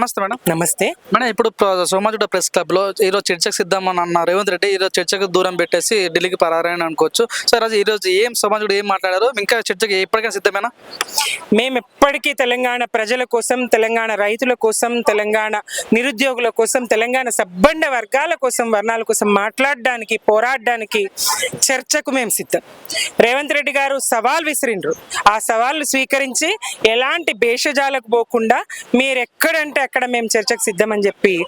నమస్తే మేడం. నమస్తే. మేడం ఇప్పుడు సోమాజిగూడ ప్రెస్ క్లబ్లో ఈరోజు చర్చకు సిద్ధమని అన్న రేవంత్ రెడ్డి ఈరోజు చర్చకు దూరం పెట్టేసి ఢిల్లీకి పరారని అనుకోవచ్చు. సార్ అది ఈరోజు ఏం సోమాజిగూడ ఏం మాట్లాడారు? ఇంకా చర్చకి ఎప్పటికైనా సిద్ధమేనా? మేము ఎప్పటికీ తెలంగాణ ప్రజల కోసం తెలంగాణ రైతుల కోసం తెలంగాణ నిరుద్యోగుల కోసం తెలంగాణ సబ్బండ వర్గాల కోసం వర్ణాల కోసం మాట్లాడడానికి పోరాడడానికి చర్చకు మేము సిద్ధం. రేవంత్ రెడ్డి గారు సవాల్ విసిరిండ్రు. ఆ సవాళ్ళు స్వీకరించి ఎలాంటి భేషజాలకు పోకుండా మీరు ఎక్కడంటే అక్కడ మేము చర్చకు సిద్ధం అని చెప్పి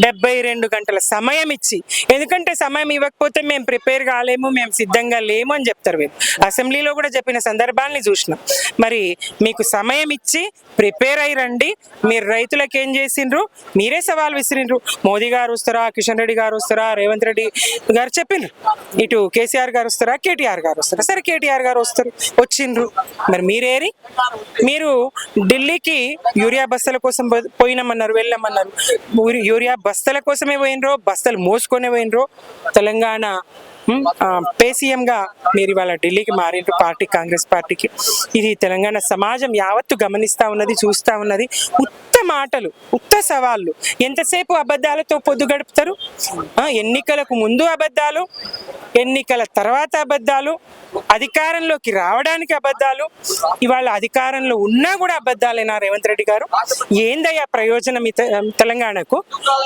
డెబ్బై రెండు గంటల సమయం ఇచ్చి ఎందుకంటే సమయం ఇవ్వకపోతే మేము ప్రిపేర్ కాలేము మేము సిద్ధంగా లేము అని చెప్తారు వీళ్ళు. అసెంబ్లీలో కూడా చెప్పిన సందర్భాల్ని చూసినాం. మరి మీకు సమయం ఇచ్చి ప్రిపేర్ అయి రండి. మీరు రైతులకు ఏం చేసిండ్రు? మీరే సవాల్ విసిరిండ్రు మోదీ గారు వస్తారా? కిషన్ రెడ్డి గారు వస్తారా? రేవంత్ రెడ్డి గారు చెప్పిండ్రు ఇటు కేసీఆర్ గారు వస్తారా? కేటీఆర్ గారు వస్తారా? సరే కేటీఆర్ గారు వస్తారు వచ్చిండ్రు మరి మీరేరి? మీరు ఢిల్లీకి యూరియా బస్సుల కోసం పో- పోయినామన్నారు వెళ్ళామన్నారు. యూరియా బస్తల కోసమే పోయినరో బస్తలు మోసుకొనే పోయినరో తెలంగాణ ఉమ్, పేసీఎంగా మీరు ఇవాళ ఢిల్లీకి మారిండ్రు పార్టీ కాంగ్రెస్ పార్టీకి. ఇది తెలంగాణ సమాజం యావత్తు గమనిస్తా ఉన్నది చూస్తా ఉన్నది. ఉత్త మాటలు ఉత్త సవాళ్ళు. ఎంతసేపు అబద్ధాలతో పొద్దు గడుపుతారు? ఎన్నికలకు ముందు అబద్ధాలు ఎన్నికల తర్వాత అబద్ధాలు అధికారంలోకి రావడానికి అబద్ధాలు? ఇవాళ అధికారంలో ఉన్నా కూడా అబద్ధాలేనా రేవంత్ రెడ్డి గారు? ఏందయ్యా ప్రయోజనం తెలంగాణకు?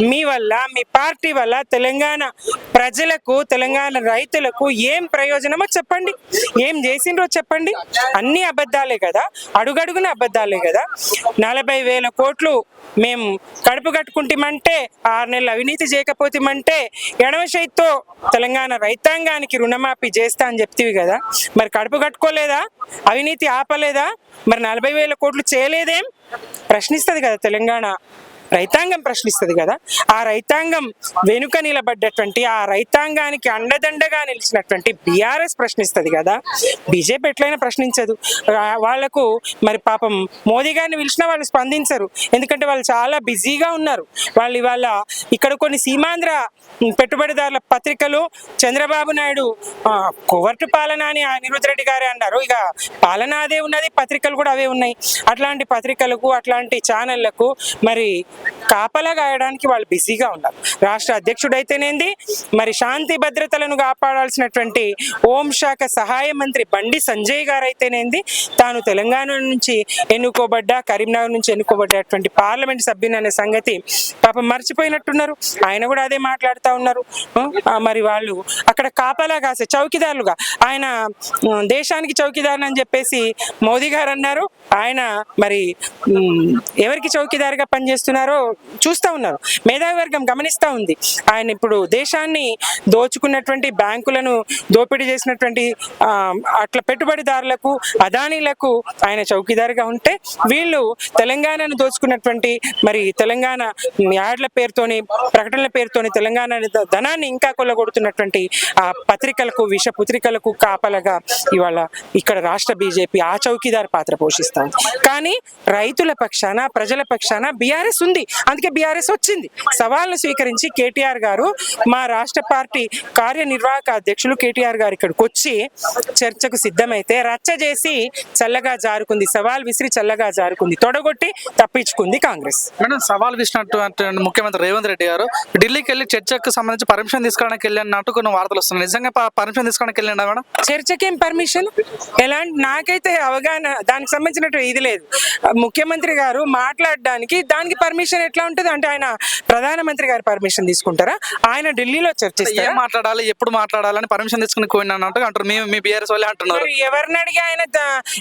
మీ వల్ల మీ పార్టీ వల్ల తెలంగాణ ప్రజలకు తెలంగాణ రైతులకు ఏం ప్రయోజనమో చెప్పండి. ఏం చేసిండ్రో చెప్పండి. అన్ని అబద్ధాలే కదా? అడుగడుగున అబద్ధాలే కదా? నలభై వేల కోట్లు మేము కడుపు కట్టుకుంటామంటే ఆరు నెలలు అవినీతి చేయకపోతామంటే ఎడమ చేతితో తెలంగాణ రైతాంగానికి రుణమాఫీ చేస్తా అని చెప్తివి కదా? మరి కడుపు కట్టుకోలేదా? అవినీతి ఆపలేదా? మరి నలభై వేల కోట్లు చేయలేదేం? ప్రశ్నిస్తుంది కదా తెలంగాణ. రైతాంగం ప్రశ్నిస్తుంది కదా. ఆ రైతాంగం వెనుక నిలబడ్డటువంటి ఆ రైతాంగానికి అండదండగా నిలిచినటువంటి బీఆర్ఎస్ ప్రశ్నిస్తుంది కదా. బీజేపీ ఎట్లయినా ప్రశ్నించదు. వాళ్ళకు మరి పాపం మోదీ గారిని పిలిచినా వాళ్ళు స్పందించరు. ఎందుకంటే వాళ్ళు చాలా బిజీగా ఉన్నారు. వాళ్ళు ఇవాళ ఇక్కడ కొన్ని సీమాంధ్ర పెట్టుబడిదారుల పత్రికలు చంద్రబాబు నాయుడు కోవర్టు పాలన అని అనిరుద్ధ్ రెడ్డి గారే అన్నారు. ఇక పాలన అదే ఉన్నది పత్రికలు కూడా అవే ఉన్నాయి. అట్లాంటి పత్రికలకు అట్లాంటి ఛానళ్ళకు మరి కాపలా గాయడానికి వాళ్ళు బిజీగా ఉన్నారు. రాష్ట్ర అధ్యక్షుడైతేనేంది? మరి శాంతి భద్రతలను కాపాడాల్సినటువంటి హోంశాఖ సహాయ మంత్రి బండి సంజయ్ గారు అయితేనేంది తాను తెలంగాణ నుంచి ఎన్నుకోబడ్డ కరీంనగర్ నుంచి ఎన్నుకోబడ్డటువంటి పార్లమెంట్ సభ్యుని అనే సంగతి పాపం మర్చిపోయినట్టున్నారు. ఆయన కూడా అదే మాట్లాడుతూ ఉన్నారు. మరి వాళ్ళు అక్కడ కాపలా కాసే చౌకీదారులుగా ఆయన దేశానికి చౌకీదారు అని చెప్పేసి మోదీ గారు అన్నారు. ఆయన మరి ఎవరికి చౌకీదారుగా పనిచేస్తున్నారు? చూస్తూ ఉన్నారు. మేధావి వర్గం గమనిస్తూ ఉంది. ఆయన ఇప్పుడు దేశాన్ని దోచుకున్నటువంటి బ్యాంకులను దోపిడీ చేసినటువంటి అట్లా పెట్టుబడిదారులకు అదానీలకు ఆయన చౌకీదారుగా ఉంటే వీళ్ళు తెలంగాణను దోచుకున్నటువంటి మరి తెలంగాణ యాడ్ల పేరుతోని ప్రకటనల పేరుతోని తెలంగాణ ధనాన్ని ఇంకా కొల్లగొడుతున్నటువంటి ఆ పత్రికలకు విష పుత్రికలకు కాపలగా ఇవాళ ఇక్కడ రాష్ట్ర బీజేపీ ఆ చౌకీదార్ పాత్ర పోషిస్తాం కానీ రైతుల పక్షాన ప్రజల పక్షాన బీఆర్ఎస్ ఉంది. అందుకే బీఆర్ఎస్ వచ్చింది. సవాల్ను స్వీకరించి కేటీఆర్ గారు మా రాష్ట్ర పార్టీ కార్యనిర్వాహక అధ్యక్షులు కేటీఆర్ గారు ఇక్కడికి వచ్చి చర్చకు సిద్ధమైతే రచ్చ చేసి చల్లగా జారుకుంది. సవాల్ విసిరి చల్లగా జారుకుంది. తొడగొట్టి తప్పించుకుంది కాంగ్రెస్. మేడం సవాల్ విసినటువంటి ముఖ్యమంత్రి రేవంత్ రెడ్డి గారు ఢిల్లీకి వెళ్ళి చర్చకు సంబంధించి పర్మిషన్ తీసుకోవడానికి వెళ్ళినట్టు కొన్ని వార్తలు వస్తున్నాయి. నిజంగా పర్మిషన్ తీసుకోవడానికి వెళ్ళిండా మేడం? చర్చకేం పర్మిషన్? ఎలాంటి నాకైతే అవగాహన దానికి సంబంధించినట్టు ఇది లేదు. ముఖ్యమంత్రి గారు మాట్లాడడానికి దానికి పర్మిషన్ ఎట్లా ఉంటుంది? అంటే ఆయన ప్రధానమంత్రి గారు పర్మిషన్ తీసుకుంటారా? ఆయన ఢిల్లీలో ఏం చర్చిస్తారా మాట్లాడాలి? ఎప్పుడు మాట్లాడాలని పర్మిషన్ తీసుకుని పోయినట్టు అంటారు. మీ మీ బీఆర్ఎస్ వాళ్ళే అంటున్నారు. ఎవరిని అడిగి ఆయన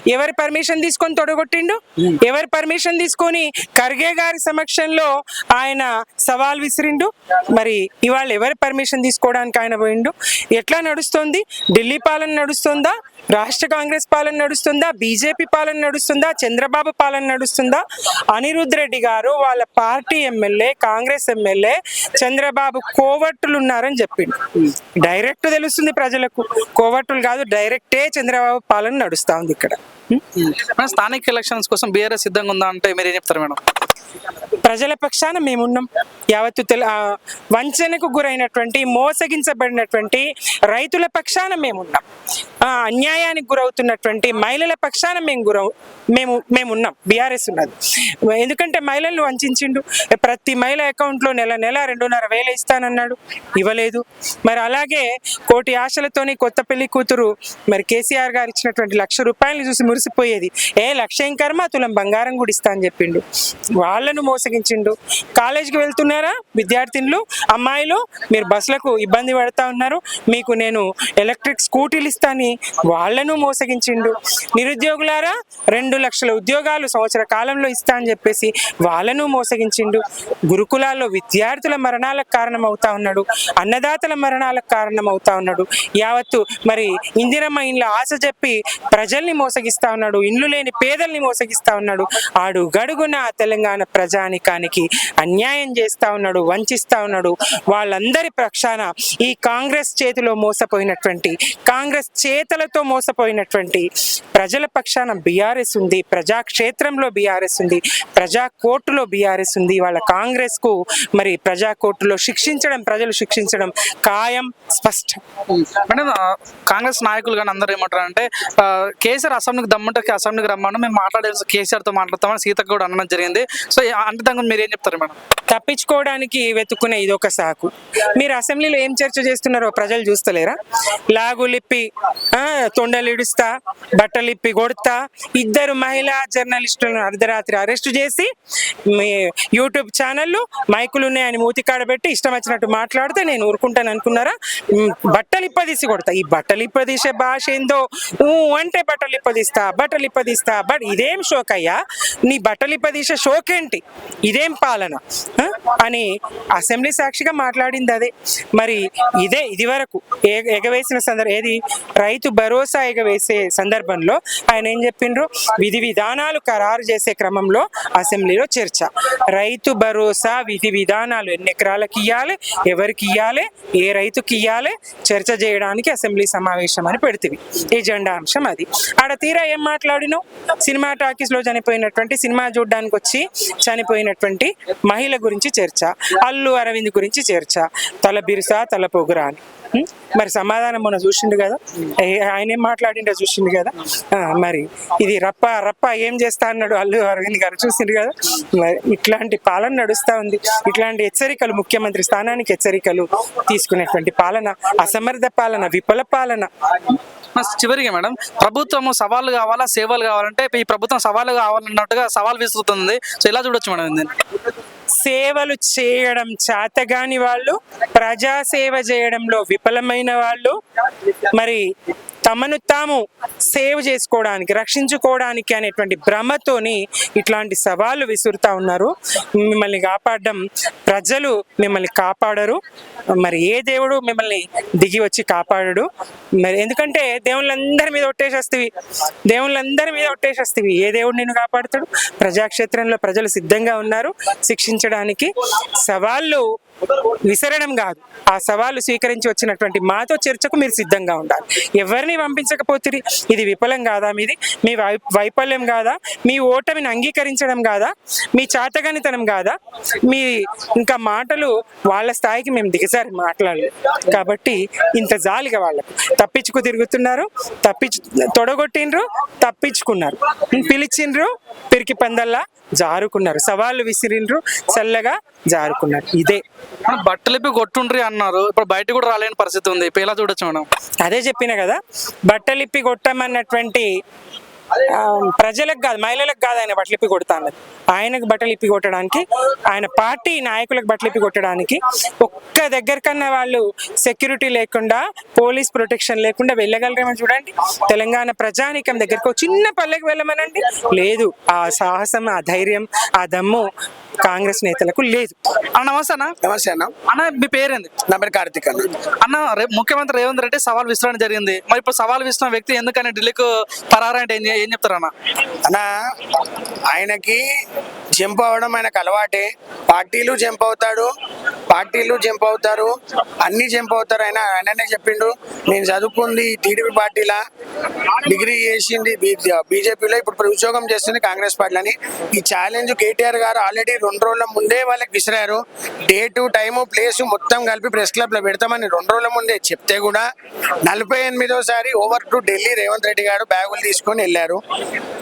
ఎవరి పర్మిషన్ తీసుకొని తొడగొట్టిండు? ఎవరి పర్మిషన్ తీసుకొని ఖర్గే గారి సమక్షంలో ఆయన సవాల్ విసిరిండు? మరి ఇవాళ ఎవరి పర్మిషన్ తీసుకోవడానికి ఆయన పోయిండు? ఎట్లా నడుస్తోంది? ఢిల్లీ పాలన నడుస్తుందా? రాష్ట్ర కాంగ్రెస్ పాలన నడుస్తుందా? బీజేపీ పాలన నడుస్తుందా? చంద్రబాబు పాలన నడుస్తుందా? అనిరుద్ రెడ్డి గారు వాళ్ళ party MLA Congress MLA Chandrababu కోవట్టులు ఉన్నారని చెప్పిండు. డైరెక్ట్ తెలుస్తుంది ప్రజలకు. కోవట్టులు కాదు డైరెక్టే చంద్రబాబు పాలన నడుస్తా ఉంది ఇక్కడ. మేడం స్థానిక ఎలక్షన్స్ కోసం బీఆర్ఎస్ సిద్ధంగా ఉందా అంటే మీరు ఏం చెప్తారు మేడం? ప్రజల పక్షాన మేమున్నాం. యావత్తు తెల వంచనకు గురైనటువంటి మోసగించబడినటువంటి రైతుల పక్షాన మేమున్నాం. ఆ, అన్యాయానికి గురవుతున్నటువంటి మహిళల పక్షాన మేము గురవు మేము మేమున్నాం. బీఆర్ఎస్ ఉన్నది. ఎందుకంటే మహిళలను వంచిండు ప్రతి మహిళ అకౌంట్లో నెల నెల రెండున్నర వేలు ఇస్తానన్నాడు. ఇవ్వలేదు. మరి అలాగే కోటి ఆశలతోని కొత్త పెళ్ళి కూతురు మరి కేసీఆర్ గారు ఇచ్చినటువంటి లక్ష రూపాయలు చూసి మురిసిపోయేది. ఏ లక్ష్యం కర్మ తులం బంగారం కూడా ఇస్తా అని చెప్పిండు. వాళ్ళను మోసగించిండు. కాలేజీకి వెళ్తున్నారా విద్యార్థినులు అమ్మాయిలు? మీరు బస్సులకు ఇబ్బంది పడతా ఉన్నారు. మీకు నేను ఎలక్ట్రిక్ స్కూటీలు ఇస్తాని వాళ్ళను మోసగించిండు. నిరుద్యోగులారా రెండు లక్షల ఉద్యోగాలు సంవత్సర కాలంలో ఇస్తా అని చెప్పేసి వాళ్ళను మోసగించిండు. గురుకులాల్లో విద్యార్థుల మరణాలకు కారణం అవుతా ఉన్నాడు. అన్నదాతల మరణాలకు కారణం అవుతా ఉన్నాడు. యావత్తు మరి ఇందిరమ్మ ఇండ్ల ఆశ చెప్పి ప్రజల్ని మోసగిస్తా ఉన్నాడు. ఇండ్లు లేని పేదల్ని మోసగిస్తా ఉన్నాడు. ఆడు గడుగున తెలంగాణ ప్రజానికానికి అన్యాయం చేస్తా ఉన్నాడు వంచిస్తా ఉన్నాడు. వాళ్ళందరి ప్రక్షాన ఈ కాంగ్రెస్ చేతిలో మోసపోయినటువంటి కాంగ్రెస్ చేతలతో మోసపోయినటువంటి ప్రజల పక్షాన బీఆర్ఎస్ ఉంది ప్రజాక్షేత్రంలో బీఆర్ఎస్ ఉంది ప్రజా కోర్టులో బీఆర్ఎస్ ఉంది. వాళ్ళ కాంగ్రెస్కు మరి ప్రజా కోర్టులో శిక్షించడం ప్రజలు శిక్షించడం ఖాయం స్పష్టం. మేడం కాంగ్రెస్ నాయకులు కానీ అందరూ ఏమంటారు అంటే కేసీఆర్ అసెంబ్లీకి దమ్ముంటే అసెంబ్లీకి రమ్మను. మేము మాట్లాడేసి కేసీఆర్తో మాట్లాడతామని సీతకు కూడా అనడం జరిగింది. సో అంటే దాని గురించి మీరు ఏం చెప్తారు మేడం? తప్పించుకోవడానికి వెతుక్కునే ఇదొక సాకు. మీరు అసెంబ్లీలో ఏం చర్చ చేస్తున్నారో ప్రజలు చూస్తలేరా? లాగులిప్పి ఆ, తొండలిడుస్తా బట్టలిప్పి కొడతా ఇద్దరు మహిళా జర్నలిస్టులను అర్ధరాత్రి అరెస్ట్ చేసి మీ యూట్యూబ్ ఛానళ్ళు మైకులు ఉన్నాయని మూతికాడ పెట్టి ఇష్టం వచ్చినట్టు మాట్లాడితే నేను ఊరుకుంటాను అనుకున్నారా? బట్టలు ఇప్పదీసి కొడతా. ఈ బట్టలు ఇప్పదీసే భాష ఏందో? ఊ అంటే బట్టలు ఇప్పదీస్తా బట్టలు ఇప్పదీస్తా బట్ ఇదేం షోక్ అయ్యా నీ బట్టలు ఇప్పదీసే షోక్ ఏంటి ఇదేం పాలన? అని అసెంబ్లీ సాక్షిగా మాట్లాడింది అదే మరి ఇదే ఇది వరకు ఎగవేసిన సందర్భం ఏది? రైతు భరోసా ఎగవేసే సందర్భంలో ఆయన ఏం చెప్పిండ్రు? విధి విధానాలు ఖరారు చేసే క్రమంలో అసెంబ్లీలో చర్చ. రైతు భరోసా విధి విధానాలు ఎన్ని ఎకరాలకు ఇవ్వాలి ఎవరికి ఇవ్వాలి ఏ రైతుకి ఇవ్వాలి చర్చ చేయడానికి అసెంబ్లీ సమావేశం అని పెడుతుంది ఎజెండా అంశం అది. ఆడ తీరా ఏం మాట్లాడినావు సినిమా టాకీస్లో చనిపోయినటువంటి సినిమా చూడడానికి వచ్చి చనిపోయినటువంటి మహిళ గురించి చర్చ అల్లు అరవింద్ గురించి చర్చ. తల బిరుసా తల పొగురా అని. మరి సమాధానం మొన్న చూసిండు కదా? ఆయన ఏం మాట్లాడిండో చూసిండు కదా? మరి ఇది రప్ప రప్ప ఏం చేస్తా అన్నాడు అల్లు అరవింద్ గారు చూసిండు కదా? మరి ఇట్లాంటి పాలన నడుస్తూ ఉంది. ఇట్లాంటి హెచ్చరికలు ముఖ్యమంత్రి స్థానానికి హెచ్చరికలు తీసుకునేటువంటి పాలన అసమర్థ పాలన విఫల పాలన. చివరిగా మేడం ప్రభుత్వము సవాలుగా కావాలా సేవలు కావాలంటే ఈ ప్రభుత్వం సవాలు కావాలన్నట్టుగా సవాల్ విసురుతుంది. సో ఇలా చూడొచ్చు మేడం దీన్ని. సేవలు చేయడం చేతగాని వాళ్ళు ప్రజా సేవ చేయడంలో విఫలమైన వాళ్ళు. మరి తమను తాము సేవ్ చేసుకోవడానికి రక్షించుకోవడానికి అనేటువంటి భ్రమతోని ఇట్లాంటి సవాళ్ళు విసురుతా ఉన్నారు. మిమ్మల్ని కాపాడడం ప్రజలు మిమ్మల్ని కాపాడరు. మరి ఏ దేవుడు మిమ్మల్ని దిగి వచ్చి కాపాడడు? మరి ఎందుకంటే దేవుళ్ళందరి మీద ఒట్టేసేస్తవి. దేవుళ్ళందరి మీద ఒట్టేసేస్తవి. ఏ దేవుడు నిన్ను కాపాడుతాడు? ప్రజాక్షేత్రంలో ప్రజలు సిద్ధంగా ఉన్నారు. శిక్షించడానికి సవాళ్ళు విసరడం కాదు. ఆ సవాలు స్వీకరించి వచ్చినటువంటి మాతో చర్చకు మీరు సిద్ధంగా ఉండాలి. ఎవరిని పంపించకపోతే ఇది విఫలం కాదా మీది? మీ వైఫల్యం కాదా? మీ ఓటమిని అంగీకరించడం కాదా? మీ చాతగనితనం కాదా? మీ ఇంకా మాటలు వాళ్ళ స్థాయికి మేము దిగజారి మాట్లాడలేదు కాబట్టి ఇంత జాలిగా వాళ్ళకు తప్పించుకు తిరుగుతున్నారు తప్పించు తొడగొట్టిండ్రు తప్పించుకున్నారు. పిలిచిండ్రు పిరికి పందల్లా జారుకున్నారు. సవాళ్ళు విసిరిండ్రు చల్లగా జారుకున్నారు. ఇదే. మనం బట్టలిపి కొట్టుండ్రి అన్నారు. ఇప్పుడు బయట కూడా రాలేని పరిస్థితి ఉంది. ఇప్పుడు ఎలా చూడొచ్చు మేడం? అదే చెప్పిన కదా బట్టలిప్పి కొట్టమన్నటువంటి ప్రజలకు కాదు మహిళలకు కాదు ఆయన బట్టలు ఇప్పి కొడతా అన్నది ఆయనకు బట్టలు ఇప్పి కొట్టడానికి ఆయన పార్టీ నాయకులకు బట్టలు ఇప్పి కొట్టడానికి ఒక్క దగ్గర కన్నా వాళ్ళు సెక్యూరిటీ లేకుండా పోలీస్ ప్రొటెక్షన్ లేకుండా వెళ్ళగలరేమో చూడండి. తెలంగాణ ప్రజానికం దగ్గరకు చిన్న పల్లెకి వెళ్ళమనండి. లేదు ఆ సాహసం ఆ ధైర్యం ఆ దమ్ము కాంగ్రెస్ నేతలకు లేదు. అన్న నమస్తే అన్న. నమస్తే అన్న. అన్న మీ పేరేంది? నా పేరు కార్తిక్ అన్న. అన్న ముఖ్యమంత్రి రేవంత్ రెడ్డి సవాల్ విసిరడం జరిగింది. మరి ఇప్పుడు సవాల్ విసిన వ్యక్తి ఎందుకని ఢిల్లీకి పరారంటే ఏం చెప్తారు అన్న? అన్న ఆయనకి జంప్ అవ్వడం ఆయనకు అలవాటే. పార్టీలు జంప్ అవుతాడు పార్టీలు జంప్ అవుతారు అన్ని జంప్ అవుతారు. ఆయన ఆయననే చెప్పిండు నేను చదువుకుంది టీడీపీ పార్టీలా డిగ్రీ చేసింది బీజేపీలో ఇప్పుడు ఉద్యోగం చేస్తుంది కాంగ్రెస్ పార్టీలని. ఈ ఛాలెంజ్ కేటీఆర్ గారు ఆల్రెడీ రెండు రోజుల ముందే వాళ్ళకి విసిరారు. డేటు టైము ప్లేస్ మొత్తం కలిపి ప్రెస్ క్లబ్లో పెడతామని రెండు రోజుల ముందే చెప్తే కూడా నలభై ఎనిమిదోసారి ఓవర్ టు ఢిల్లీ రేవంత్ రెడ్డి గారు బ్యాగులు తీసుకొని వెళ్ళారు.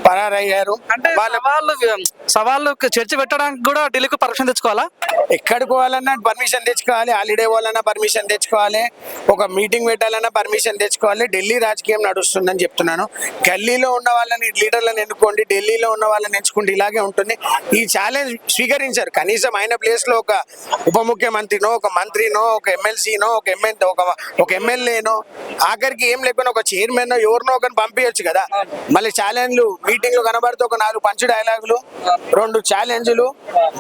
పరారయ్యారు అంటే వాళ్ళ సవాళ్ళు చర్చ పెట్టడానికి కూడా ఢిల్లీకి పర్మిషన్ తెచ్చుకోవాలా? ఎక్కడికి పోవాలన్నా పర్మిషన్ తెచ్చుకోవాలి హాలిడే పోవాలన్నా పర్మిషన్ తెచ్చుకోవాలి ఒక మీటింగ్ పెట్టాలన్నా పర్మిషన్ తెచ్చుకోవాలి. ఢిల్లీ రాజకీయం నడుస్తుందని చెప్తున్నాను. గల్లీలో ఉన్న వాళ్ళని లీడర్లను ఎన్నుకోండి ఢిల్లీలో ఉన్న వాళ్ళని ఎంచుకుంటే ఇలాగే ఉంటుంది. ఈ ఛాలెంజ్ స్వీకరించారు కనీసం ఆయన ప్లేస్లో ఒక ఉప ముఖ్యమంత్రినో ఒక మంత్రినో ఒక ఎమ్మెల్సీనో ఒక ఎమ్మెల్యే ఒక ఒక ఎమ్మెల్యేనో ఆఖరికి ఏం లేకుండా ఒక చైర్మన్ ఎవరినో ఒకరిని పంపించచ్చు కదా. మళ్ళీ ఛాలెంజ్లు మీటింగ్లు కనబడితే ఒక నాలుగు పంచు డైలాగులు రెండు ఛాలెంజ్లు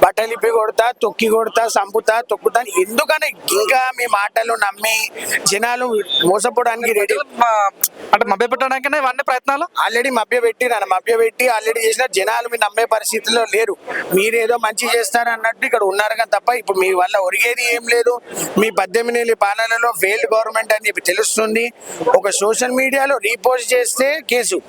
బట్టలిప్పి కొడతా తొక్కి కొడతా సంపుతా తొక్కుతా ఎందుకని ఇంకా మీ మాటలు నమ్మి జనాలు మోసపోవడానికి రెడీ అంటే మభ్య పెట్టడానికనే ఇవన్నీ ప్రయత్నాలు? ఆల్రెడీ మభ్య పెట్టి నన్ను మభ్య పెట్టి ఆల్రెడీ చేసిన జనాలు మీరు నమ్మే పరిస్థితిలో లేరు. మీరేదో మంచి చేస్తారు అన్నట్టు ఇక్కడ ఉన్నారు కానీ తప్ప ఇప్పుడు మీ వల్ల ఒరిగేది ఏం లేదు. మీ పద్దెనిమిది నెలల పాలనలో ఫెయిల్డ్ గవర్నమెంట్ అని చెప్పి తెలుస్తుంది. ఒక సోషల్ మీడియాలో రీపోస్ట్ చేస్తే కేసు.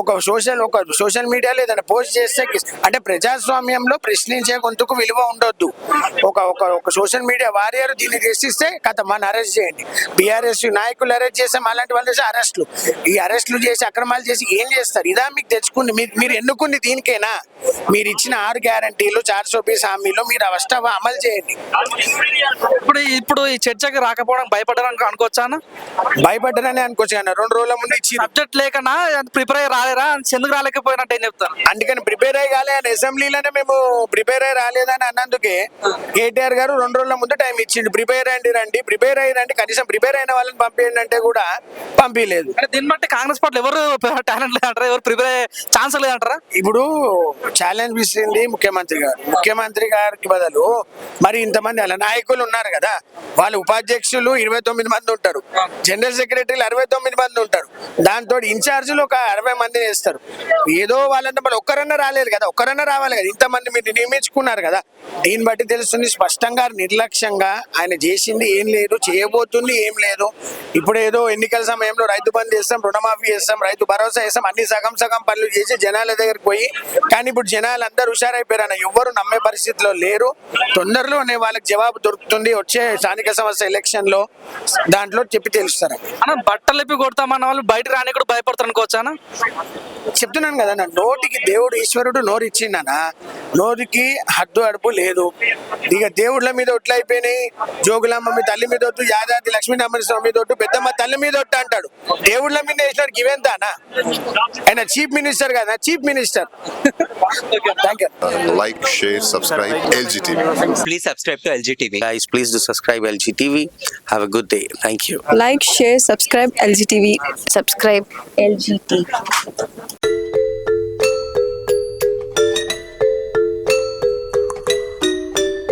ఒక సోషల్ ఒక సోషల్ మీడియాలో ఏదైనా పోస్ట్ చేస్తే కేసు. అంటే ప్రజాస్వామ్యంలో ప్రశ్నించే గొంతుకు విలువ ఉండొద్దు. ఒక ఒక ఒక సోషల్ మీడియా వారియర్ దీన్ని ప్రశ్నిస్తే కథ మన అరెస్ట్ చేయండి బీఆర్ఎస్ నాయకులు అరెస్ట్ చేస్తే అలాంటి వాళ్ళు చేసి అరెస్టులు ఈ అరెస్టులు చేసి అక్రమాలు చేసి ఏం చేస్తారు? ఇదా మీకు తెచ్చుకుంది. మీరు మీరు ఎన్నుకుంది దీనికేనా? మీరు ఇచ్చిన ఆరు గ్యారంటీలు చాలా సోపీస్ హామీలు మీరు అవస్థ అమలు చేయండి. ఇప్పుడు ఇప్పుడు ఈ చర్చకి రాకపోవడం భయపడడానికి అనుకోవచ్చా అన్న? భయపడ్డారని అనుకోవచ్చు కానీ రెండు రోజుల ముందు ఇచ్చి సబ్జెక్ట్ లేకనా? ప్రిపేర్ అయ్యి రాలేరా? ఎందుకు రాలేకపోయినట్టు ఏం చెప్తారు? అందుకని ప్రిపేర్ అయ్యి కాలే అని అసెంబ్లీలోనే మేము ప్రిపేర్ అయ్యి రాలేదని అన్నందుకే కేటీఆర్ గారు రెండు రోజుల ముందు టైం ఇచ్చిండు. ప్రిపేర్ అయ్యండి రండి. ప్రిపేర్ అయ్యి రండి. కనీసం ప్రిపేర్ అయిన వాళ్ళని పంపించండి అంటే కూడా పంపించలేదు. దీన్ని బట్టి కాంగ్రెస్ పార్టీ ఎవరు టాలెంట్ లేదంటారా? ఎవరు ప్రిపేర్ ఛాన్స్ లేదంటారా? ఇప్పుడు ఛాలెంజ్ విసిరింది ముఖ్యమంత్రి గారు. ముఖ్యమంత్రి గారికి బదులు మరి ఇంతమంది అలా నాయకులు ఉన్నారు కదా వాళ్ళు ఉపాధ్యక్షులు ఇరవై తొమ్మిది మంది ఉంటారు జనరల్ సెక్రటరీలు అరవై తొమ్మిది మంది ఉంటారు దాంతో ఇన్ఛార్జీలు ఒక అరవై మంది వేస్తారు ఏదో వాళ్ళంటే మళ్ళీ ఒక్కరన్నా రాలేదు కదా ఒక్కరన్నా రావాలి కదా ఇంతమంది మీరు నియమించుకున్నారు కదా. దీన్ని బట్టి తెలుస్తుంది స్పష్టంగా నిర్లక్ష్యంగా ఆయన చేసింది ఏం లేదు చేయబోతుంది ఏం లేదు. ఇప్పుడు ఏదో ఎన్నికల సమయంలో రైతు బంద్ చేస్తాం రుణమాఫీ చేస్తాం రైతు భరోసా చేస్తాం అన్ని సగం సగం పనులు చేసి జనాల దగ్గరికి పోయి కానీ ఇప్పుడు జనాలు అందరూ హుషారైపోయారు అన్న ఎవ్వరు నమ్మే పరిస్థితిలో లేరు. తొందరలోనే వాళ్ళకి జవాబు దొరుకుతుంది. వచ్చే స్థానిక సంస్థ ఎలక్షన్లో దాంట్లో చెప్పి తెలుస్తారు. అన్న బట్టలు ఇప్పి కొడతామన్న వాళ్ళు బయట రాని కూడా భయపడతారు అనుకోవచ్చా అన్న? చెప్తున్నాను కదా నా నోటికి దేవుడు ఈశ్వరుడు నోరు ఇచ్చిండనా నోటికి హద్దు అడుపు లేదు. ఇక దేవుళ్ళ మీద ఒట్లు అయిపోయినాయి. జోగులమ్మ మీ తల్లి మీద ఒట్టు యాదాద్రి లక్ష్మీ నరసింహ మీద ఒట్టు పెద్దమ్మ తల్లి మీద ఒట్టు అంటాడు. దేవుళ్ళ మీద వేసినాడు ఇవేంతానా ఆయన చీఫ్ మినిస్టర్ కదా chief minister. Thank you like, share, subscribe, LGTV. Please subscribe to LG TV. Guys, please do subscribe LG TV. Have a good day. Thank you. like, share, subscribe LGTV. subscribe LGT.